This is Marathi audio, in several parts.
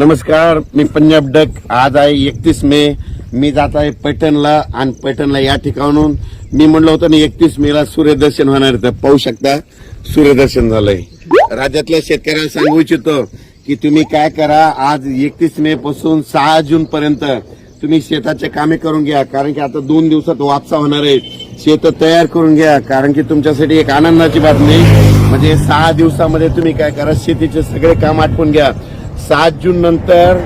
नमस्कार मी पंजाब डक. आज आहे एकतीस मे. मी जात आहे पैठणला आणि पैठणला या ठिकाणून. मी म्हणलं होतं ना एकतीस मेला सूर्यदर्शन होणार आहे. तर पाहू शकता सूर्यदर्शन झालंय. राज्यातल्या शेतकऱ्यांना सांगू इच्छितो की तुम्ही काय करा आज एकतीस मे पासून सहा जून पर्यंत तुम्ही शेताचे कामे करून घ्या. कारण की आता दोन दिवसात वापसा होणार आहे. शेत तयार करून घ्या. कारण की तुमच्यासाठी एक आनंदाची बातमी. म्हणजे सहा दिवसामध्ये तुम्ही काय करा शेतीचे सगळे काम आटपून घ्या. सात जून नंतर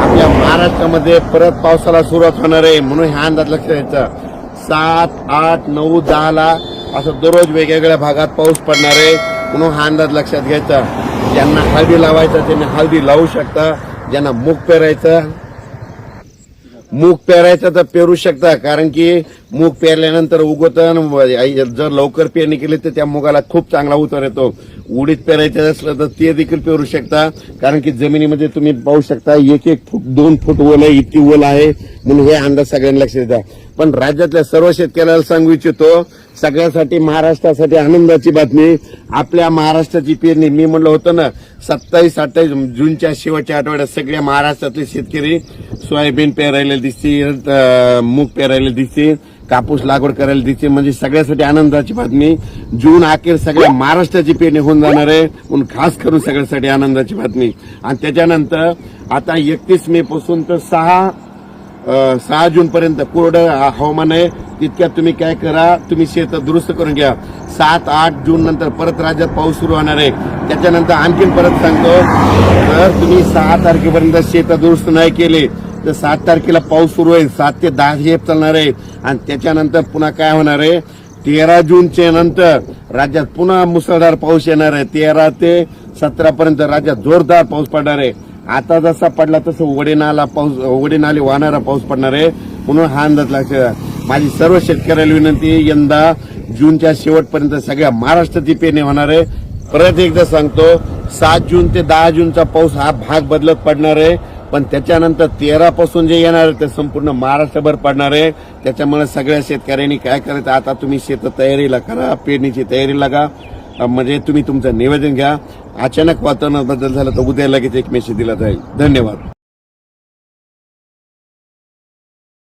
आपल्या महाराष्ट्रामध्ये परत पावसाला सुरुवात होणार आहे. म्हणून ह्या अंदाज लक्षात द्यायचा. सात आठ नऊ दहाला असं दररोज वेगवेगळ्या भागात पाऊस पडणार आहे. म्हणून हा अंदाज लक्षात घ्यायचा. ज्यांना हळदी लावायचा त्यांनी हळदी लावू शकता. ज्यांना मूग पेरायचं मूग पेरायचं तर पेरू शकता कारण की मूग पेरल्यानंतर उगवतं जर लवकर पेरणी केली तर त्या मुगाला खूप चांगला उतर येतो. उडीद पेरायचं असलं तर ते देखील पेरू शकता कारण की जमिनीमध्ये तुम्ही पाहू शकता एक एक फूट दोन फूट ओल आहे इतकी ओल आहे म्हणून हे अंदाज सगळ्यांना लक्षात द्या पण राज्यातल्या सर्व शेतकऱ्याला सांगू इच्छितो सगळ्यासाठी महाराष्ट्रासाठी आनंदाची बातमी. आपल्या महाराष्ट्राची पेरणी मी म्हणलं होतं ना सत्तावीस अठ्ठावीस जूनच्या शेवटच्या आठवड्यात सगळ्या महाराष्ट्रातले शेतकरी सोयाबीन पेरायला दिसतील मूग पेरायला दिसतील कापूस लागवड करायला दिसते म्हणजे सगळ्यासाठी आनंदाची बातमी. जून अखेर सगळ्या महाराष्ट्राची पेरणी होऊन जाणार आहे. म्हणून खास करून सगळ्यासाठी आनंदाची बातमी. आणि त्याच्यानंतर आता एकतीस मे पासून तर सहा सहा जून पर्यंत कोरडं हवामान आहे. तितक्यात तुम्ही काय करा तुम्ही शेत दुरुस्त करून घ्या. सात आठ जून नंतर परत राज्यात पाऊस सुरू होणार आहे. त्याच्यानंतर आणखीन परत सांगतो जर तुम्ही सहा तारखेपर्यंत शेत दुरुस्त नाही केले तर सात तारखेला पाऊस सुरू होईल. सात ते दहा हे चालणार आहे. आणि त्याच्यानंतर पुन्हा काय होणार आहे? तेरा जूनच्या नंतर राज्यात पुन्हा मुसळधार पाऊस येणार आहे. तेरा ते सतरापर्यंत राज्यात जोरदार पाऊस पडणार आहे. आता जसा पडला तसं वडेनाला पाऊस वडेनाले वाहणारा पाऊस पडणार आहे. म्हणून हा अंदाज लक्षात माझी सर्व शेतकऱ्याला विनंती आहे, यंदा जूनच्या शेवटपर्यंत सगळ्या महाराष्ट्राची पेरणी होणार आहे. परत एकदा सांगतो सात जून ते दहा जूनचा पाऊस हा भाग बदलत पडणार आहे. पण त्याच्यानंतर तेरा पासून जे येणार आहे ते संपूर्ण महाराष्ट्रभर पडणार आहे. त्याच्यामुळे सगळ्या शेतकऱ्यांनी काय करायचं आता तुम्ही शेत तयारीला करा पेरणीची तयारी लागा. म्हणजे तुम्ही तुमचं निवेदन घ्या. अचानक वातावरणात बदल झाला तर उद्या लगेच एक मेसेज दिला जाईल. धन्यवाद.